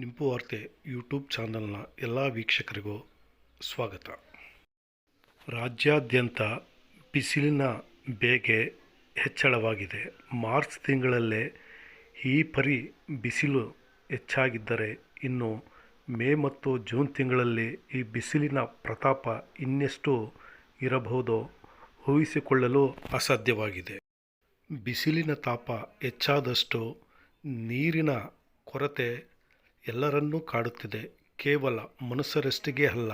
ನಿಂಪು ವಾರ್ತೆ ಯೂಟ್ಯೂಬ್ ಚಾನಲ್ನ ಎಲ್ಲ ವೀಕ್ಷಕರಿಗೂ ಸ್ವಾಗತ. ರಾಜ್ಯಾದ್ಯಂತ ಬಿಸಿಲಿನ ಬೇಗೆ ಹೆಚ್ಚಳವಾಗಿದೆ. ಮಾರ್ಚ್ ತಿಂಗಳಲ್ಲೇ ಈ ಪರಿ ಬಿಸಿಲು ಹೆಚ್ಚಾಗಿದ್ದರೆ ಇನ್ನು ಮೇ ಮತ್ತು ಜೂನ್ ತಿಂಗಳಲ್ಲಿ ಈ ಬಿಸಿಲಿನ ಪ್ರತಾಪ ಇನ್ನೆಷ್ಟು ಇರಬಹುದು ಊಹಿಸಿಕೊಳ್ಳಲು ಅಸಾಧ್ಯವಾಗಿದೆ. ಬಿಸಿಲಿನ ತಾಪ ಹೆಚ್ಚಾದಷ್ಟು ನೀರಿನ ಕೊರತೆ ಎಲ್ಲರನ್ನೂ ಕಾಡುತ್ತಿದೆ. ಕೇವಲ ಮನುಷ್ಯರಷ್ಟಿಗೆ ಅಲ್ಲ,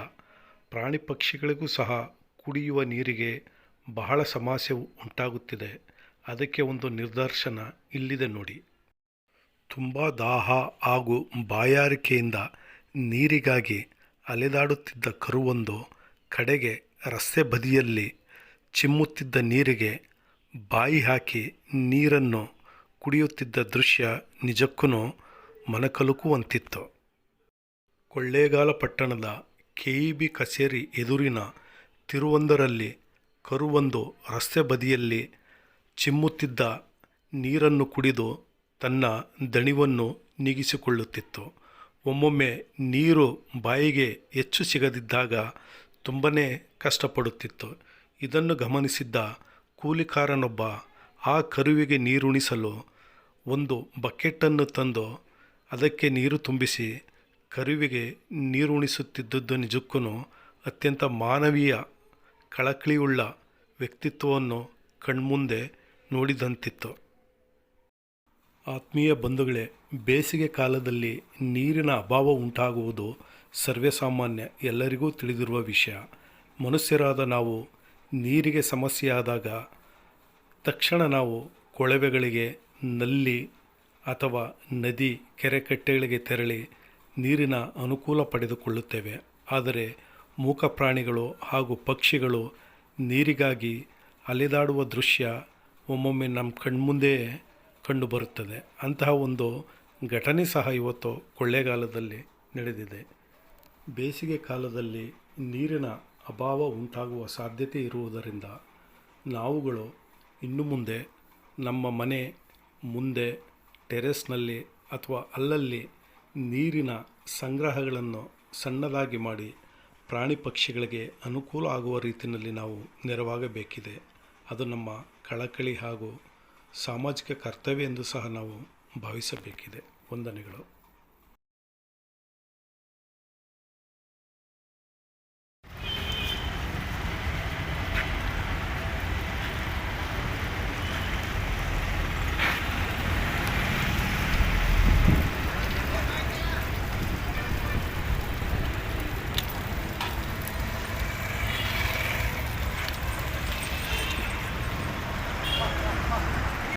ಪ್ರಾಣಿ ಪಕ್ಷಿಗಳಿಗೂ ಸಹ ಕುಡಿಯುವ ನೀರಿಗೆ ಬಹಳ ಸಮಸ್ಯೆ ಉಂಟಾಗುತ್ತಿದೆ. ಅದಕ್ಕೆ ಒಂದು ನಿದರ್ಶನ ಇಲ್ಲಿದೆ ನೋಡಿ. ತುಂಬ ದಾಹ ಹಾಗೂ ಬಾಯಾರಿಕೆಯಿಂದ ನೀರಿಗಾಗಿ ಅಲೆದಾಡುತ್ತಿದ್ದ ಕರುವೊಂದು ಕಡೆಗೆ ರಸ್ತೆ ಬದಿಯಲ್ಲಿ ಚಿಮ್ಮುತ್ತಿದ್ದ ನೀರಿಗೆ ಬಾಯಿ ಹಾಕಿ ನೀರನ್ನು ಕುಡಿಯುತ್ತಿದ್ದ ದೃಶ್ಯ ನಿಜಕ್ಕೂ ಮನಕಲುಕುವಂತಿತ್ತು. ಕೊಳ್ಳೇಗಾಲ ಪಟ್ಟಣದ ಕೆಇಬಿ ಕಚೇರಿ ಎದುರಿನ ತಿರುವೊಂದರಲ್ಲಿ ಕರುವೊಂದು ರಸ್ತೆ ಬದಿಯಲ್ಲಿ ಚಿಮ್ಮುತ್ತಿದ್ದ ನೀರನ್ನು ಕುಡಿದು ತನ್ನ ದಣಿವನ್ನು ನೀಗಿಸಿಕೊಳ್ಳುತ್ತಿತ್ತು. ಒಮ್ಮೊಮ್ಮೆ ನೀರು ಬಾಯಿಗೆ ಹೆಚ್ಚು ಸಿಗದಿದ್ದಾಗ ತುಂಬನೇ ಕಷ್ಟಪಡುತ್ತಿತ್ತು. ಇದನ್ನು ಗಮನಿಸಿದ್ದ ಕೂಲಿಕಾರನೊಬ್ಬ ಆ ಕರುವಿಗೆ ನೀರುಣಿಸಲು ಒಂದು ಬಕೆಟನ್ನು ತಂದು ಅದಕ್ಕೆ ನೀರು ತುಂಬಿಸಿ ಕರುವಿಗೆ ನೀರುಣಿಸುತ್ತಿದ್ದುದು ನಿಜಕ್ಕೂ ಅತ್ಯಂತ ಮಾನವೀಯ ಕಳಕಳಿಯುಳ್ಳ ವ್ಯಕ್ತಿತ್ವವನ್ನು ಕಣ್ಮುಂದೆ ನೋಡಿದಂತಿತ್ತು. ಆತ್ಮೀಯ ಬಂಧುಗಳೇ, ಬೇಸಿಗೆ ಕಾಲದಲ್ಲಿ ನೀರಿನ ಅಭಾವ ಉಂಟಾಗುವುದು ಸರ್ವೇಸಾಮಾನ್ಯ ಎಲ್ಲರಿಗೂ ತಿಳಿದಿರುವ ವಿಷಯ. ಮನುಷ್ಯರಾದ ನಾವು ನೀರಿಗೆ ಸಮಸ್ಯೆಯಾದಾಗ ತಕ್ಷಣ ನಾವು ಕೊಳವೆಗಳಿಗೆ ನಲ್ಲಿ ಅಥವಾ ನದಿ ಕೆರೆ ಕಟ್ಟೆಗಳಿಗೆ ತೆರಳಿ ನೀರಿನ ಅನುಕೂಲ ಪಡೆದುಕೊಳ್ಳುತ್ತೇವೆ. ಆದರೆ ಮೂಕ ಪ್ರಾಣಿಗಳು ಹಾಗೂ ಪಕ್ಷಿಗಳು ನೀರಿಗಾಗಿ ಅಲೆದಾಡುವ ದೃಶ್ಯ ಒಮ್ಮೊಮ್ಮೆ ನಮ್ಮ ಕಣ್ಮುಂದೆ ಕಂಡುಬರುತ್ತದೆ. ಅಂತಹ ಒಂದು ಘಟನೆ ಸಹ ಇವತ್ತು ಕೊಳ್ಳೆಗಾಲದಲ್ಲಿ ನಡೆದಿದೆ. ಬೇಸಿಗೆ ಕಾಲದಲ್ಲಿ ನೀರಿನ ಅಭಾವ ಉಂಟಾಗುವ ಸಾಧ್ಯತೆ ಇರುವುದರಿಂದ ನಾವುಗಳು ಇನ್ನು ಮುಂದೆ ನಮ್ಮ ಮನೆ ಮುಂದೆ ಟೆರೆಸ್ನಲ್ಲಿ ಅಥವಾ ಅಲ್ಲಲ್ಲಿ ನೀರಿನ ಸಂಗ್ರಹಗಳನ್ನು ಸಣ್ಣದಾಗಿ ಮಾಡಿ ಪ್ರಾಣಿ ಪಕ್ಷಿಗಳಿಗೆ ಅನುಕೂಲ ಆಗುವ ರೀತಿಯಲ್ಲಿ ನಾವು ನೆರವಾಗಬೇಕಿದೆ. ಅದು ನಮ್ಮ ಕಳಕಳಿ ಹಾಗೂ ಸಾಮಾಜಿಕ ಕರ್ತವ್ಯ ಎಂದು ಸಹ ನಾವು ಭಾವಿಸಬೇಕಿದೆ. ವಂದನೆಗಳು.